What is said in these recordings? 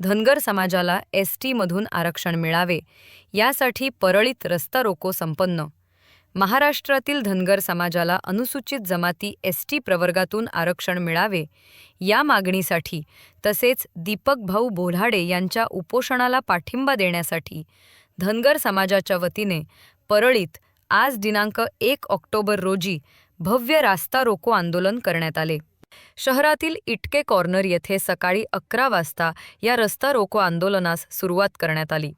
धनगर समाजाला एस टीमधून आरक्षण मिळावे यासाठी परळीत रस्ता रोको संपन्न. महाराष्ट्रातील धनगर समाजाला अनुसूचित जमाती एस टी प्रवर्गातून आरक्षण मिळावे या मागणीसाठी तसेच दीपक भाऊ बोल्हाडे यांच्या उपोषणाला पाठिंबा देण्यासाठी धनगर समाजाच्या वतीने परळीत आज दिनांक एक ऑक्टोबर रोजी भव्य रास्ता रोको आंदोलन करण्यात आले. शहरातील इटके कॉर्नर येथे सकाळी अकरा वाजता या रस्ता रोको आंदोलनास सुरुवात करण्यात आली.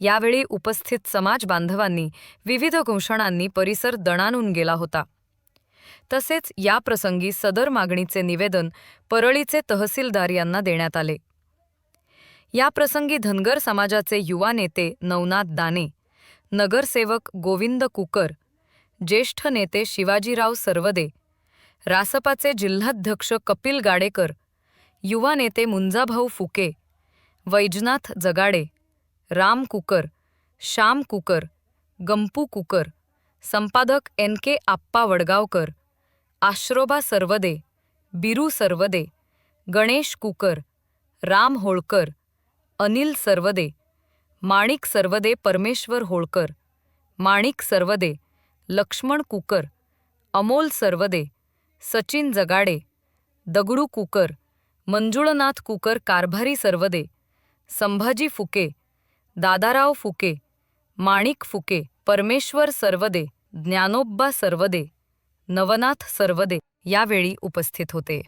यावेळी उपस्थित समाज बांधवांनी विविध घोषणांनी परिसर दणानून गेला होता. तसेच याप्रसंगी सदर मागणीचे निवेदन परळीचे तहसीलदार यांना देण्यात आले. याप्रसंगी धनगर समाजाचे युवा नेते नवनाथ दाने नगरसेवक गोविंद कुकर ज्येष्ठ नेते शिवाजीराव सरवदे रासपाचे जिल्हाध्यक्ष कपिल गाडेकर युवा नेते मुंजाभाऊ फुके वैजनाथ जगाडे राम कुकर श्याम कुकर गंपू कुकर संपादक एन के आप्पा वडगावकर आश्रोबा सर्वदे बिरू सर्वदे गणेश कुकर राम होळकर अनिल सर्वदे माणिक सर्वदे परमेश्वर होळकर माणिक सर्वदे लक्ष्मण कुकर अमोल सर्वदे सचिन जगाडे दगडू कुकर मंजुळनाथ कुकर कारभारी सर्वदे संभाजी फुके दादाराव फुके माणिक फुके परमेश्वर सर्वदे ज्ञानोब्बा सर्वदे नवनाथ सर्वदे यावेळी उपस्थित होते.